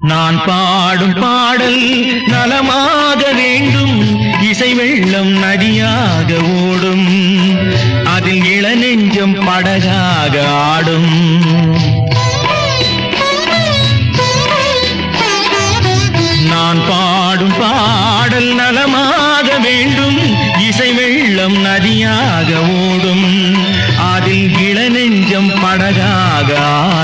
நான் பாடும் பாடல் நலமாக வேண்டும். இசை வெள்ளம் நதியாக ஓடும். அதில் இளநெஞ்சம் படகாக ஆடும். நான் பாடும் பாடல் நலமாக வேண்டும். இசை வெள்ளம் நதியாக ஓடும். அதில் இளநெஞ்சம் படகாக ஆடும்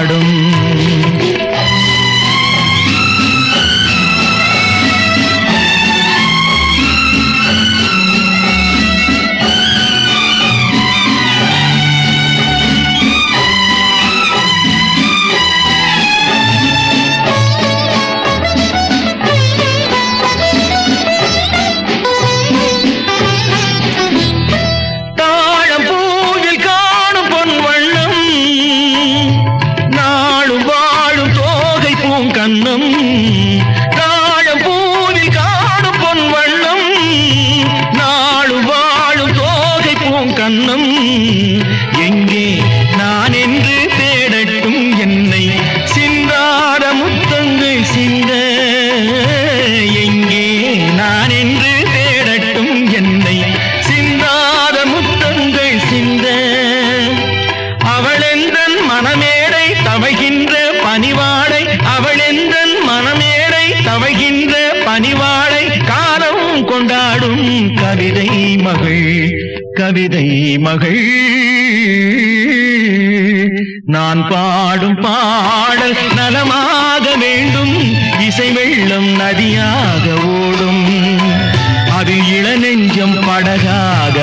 தவகின்ற பணிவாடை அவளெந்தன் மனமேடை தவகின்ற பணிவாடை காலம் கொண்டாடும் கவிதை மகள் கவிதை மகள். நான் பாடும் பாடல் நலமாக வேண்டும் இசை வெள்ளம் நதியாக ஓடும். அது இளநெஞ்சம் படகாக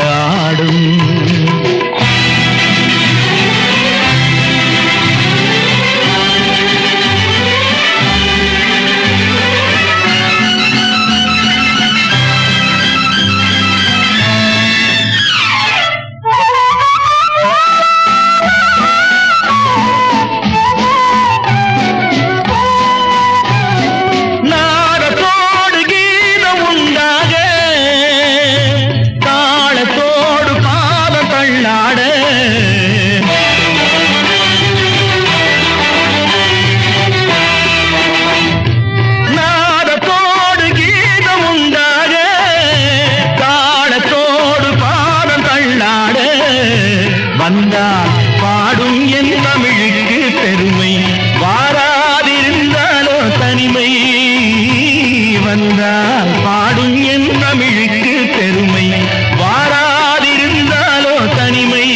வந்தால் பாடும் என் தமிழுக்கு பெருமை. வாராதிருந்தாலோ தனிமை. வந்தால் பாடும் என் தமிழுக்கு பெருமை. வாராதிருந்தாலோ தனிமை.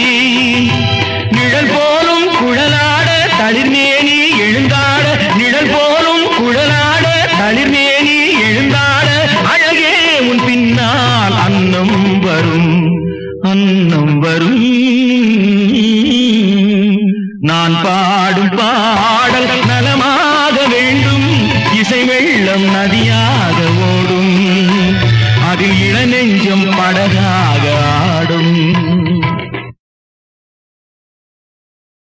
நிழல் போலும் குழலாட தளிர்மேனி எழுந்தாட. நிழல் போலும் குழலாட தளிர்மேனி எழுந்தாட. அழகே உன் பின்னால் அன்னம் வரும். அன்னம் வரும். நான் பாடும் பாடல் நலமாக வேண்டும். இசை வெள்ளம் நதியாக ஓடும். அதில் இளநெஞ்சம் படகாக ஆடும்.